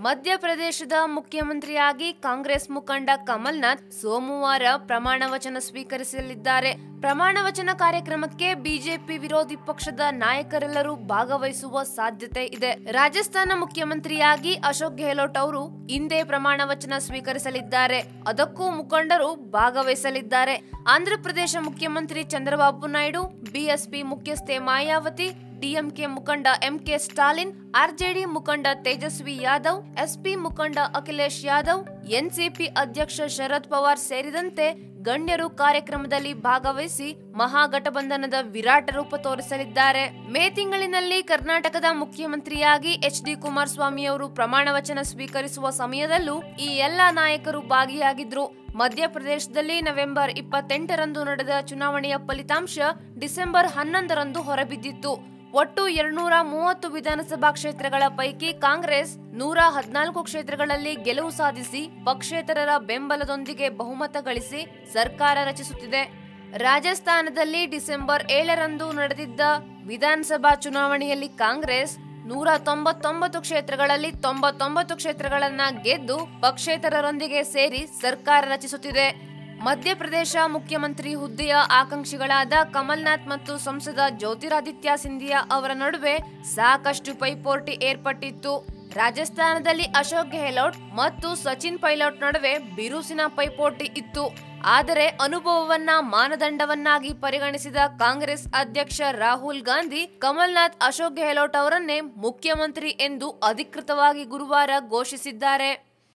ಮಧ್ಯಪ್ರದೇಶದ ಮುಖ್ಯಮಂತ್ರಿಯಾಗಿ ಕಾಂಗ್ರೆಸ್ ಮುಖಂಡ ಕಮಲ್ನಾಥ್ ಸೋಮವಾರ ಪ್ರಮಾಣ ವಚನ ಸ್ವೀಕರಿಸಲಿದ್ದಾರೆ. ಪ್ರಮಾಣ ವಚನ ಕಾರ್ಯಕ್ರಮಕ್ಕೆ ಬಿಜೆಪಿ ವಿರೋಧಿ ಪಕ್ಷದ ನಾಯಕರೆಲ್ಲರೂ ಭಾಗವಹಿಸುವ ಸಾಧ್ಯತೆ ಇದೆ. ರಾಜಸ್ಥಾನ ಮುಖ್ಯಮಂತ್ರಿಯಾಗಿ ಅಶೋಕ್ ಗೆಹ್ಲೋಟ್ ಅವರು ಇಂದೇ ಪ್ರಮಾಣ ವಚನ ಸ್ವೀಕರಿಸಲಿದ್ದಾರೆ. ಅದಕ್ಕೂ ಮುಖಂಡರು ಭಾಗವಹಿಸಲಿದ್ದಾರೆ. ಆಂಧ್ರಪ್ರದೇಶ ಮುಖ್ಯಮಂತ್ರಿ ಚಂದ್ರಬಾಬು ನಾಯ್ಡು, ಬಿಎಸ್ಪಿ ಮುಖ್ಯಸ್ಥೆ ಮಾಯಾವತಿ ಡಿಎಂಕೆ ಮುಖಂಡ ಎಂಕೆ ಸ್ಟಾಲಿನ್, ಆರ್ಜೆಡಿ ಮುಖಂಡ ತೇಜಸ್ವಿ ಯಾದವ್, ಎಸ್ಪಿ ಮುಖಂಡ ಅಖಿಲೇಶ್ ಯಾದವ್, ಎನ್ಸಿಪಿ ಅಧ್ಯಕ್ಷ ಶರದ್ ಪವಾರ್ ಸೇರಿದಂತೆ ಗಣ್ಯರು ಕಾರ್ಯಕ್ರಮದಲ್ಲಿ ಭಾಗವಹಿಸಿ ಮಹಾಗಠಬಂಧನದ ವಿರಾಟ ರೂಪ ತೋರಿಸಲಿದ್ದಾರೆ. ಮೇ ತಿಂಗಳಿನಲ್ಲಿ ಕರ್ನಾಟಕದ ಮುಖ್ಯಮಂತ್ರಿಯಾಗಿ ಎಚ್ ಡಿ ಕುಮಾರಸ್ವಾಮಿ ಅವರು ಪ್ರಮಾಣ ವಚನ ಸ್ವೀಕರಿಸುವ ಸಮಯದಲ್ಲೂ ಈ ಎಲ್ಲಾ ನಾಯಕರು ಭಾಗಿಯಾಗಿದ್ರು. ಮಧ್ಯಪ್ರದೇಶದಲ್ಲಿ ನವೆಂಬರ್ ಇಪ್ಪತ್ತೆಂಟರಂದು ನಡೆದ ಚುನಾವಣೆಯ ಫಲಿತಾಂಶ ಡಿಸೆಂಬರ್ ಹನ್ನೊಂದರಂದು ಹೊರಬಿದ್ದಿತ್ತು. ಒಟ್ಟು ಎರಡ್ನೂರ ಮೂವತ್ತು ವಿಧಾನಸಭಾ ಕ್ಷೇತ್ರಗಳ ಪೈಕಿ ಕಾಂಗ್ರೆಸ್ ನೂರ ಹದಿನಾಲ್ಕು ಕ್ಷೇತ್ರಗಳಲ್ಲಿ ಗೆಲುವು ಸಾಧಿಸಿ ಪಕ್ಷೇತರರ ಬೆಂಬಲದೊಂದಿಗೆ ಬಹುಮತ ಗಳಿಸಿ ಸರ್ಕಾರ ರಚಿಸುತ್ತಿದೆ. ರಾಜಸ್ಥಾನದಲ್ಲಿ ಡಿಸೆಂಬರ್ ಏಳರಂದು ನಡೆದಿದ್ದ ವಿಧಾನಸಭಾ ಚುನಾವಣೆಯಲ್ಲಿ ಕಾಂಗ್ರೆಸ್ ನೂರ ತೊಂಬತ್ತೊಂಬತ್ತು ಕ್ಷೇತ್ರಗಳಲ್ಲಿ ತೊಂಬತ್ತೊಂಬತ್ತು ಕ್ಷೇತ್ರಗಳನ್ನ ಗೆದ್ದು ಪಕ್ಷೇತರರೊಂದಿಗೆ ಸೇರಿ ಸರ್ಕಾರ ರಚಿಸುತ್ತಿದೆ. ಮಧ್ಯಪ್ರದೇಶ ಮುಖ್ಯಮಂತ್ರಿ ಹುದ್ದೆಯ ಆಕಾಂಕ್ಷಿಗಳಾದ ಕಮಲ್ನಾಥ್ ಮತ್ತು ಸಂಸದ ಜ್ಯೋತಿರಾದಿತ್ಯ ಸಿಂಧಿಯಾ ಅವರ ನಡುವೆ ಸಾಕಷ್ಟು ಪೈಪೋಟಿ ಏರ್ಪಟ್ಟಿತ್ತು. ರಾಜಸ್ಥಾನದಲ್ಲಿ ಅಶೋಕ್ ಗೆಹ್ಲೋಟ್ ಮತ್ತು ಸಚಿನ್ ಪೈಲಟ್ ನಡುವೆ ಬಿರುಸಿನ ಪೈಪೋಟಿ ಇತ್ತು. ಆದರೆ ಅನುಭವವನ್ನ ಮಾನದಂಡವನ್ನಾಗಿ ಪರಿಗಣಿಸಿದ ಕಾಂಗ್ರೆಸ್ ಅಧ್ಯಕ್ಷ ರಾಹುಲ್ ಗಾಂಧಿ, ಕಮಲ್ನಾಥ್ ಅಶೋಕ್ ಗೆಹ್ಲೋಟ್ ಅವರನ್ನೇ ಮುಖ್ಯಮಂತ್ರಿ ಎಂದು ಅಧಿಕೃತವಾಗಿ ಗುರುವಾರ ಘೋಷಿಸಿದ್ದಾರೆ.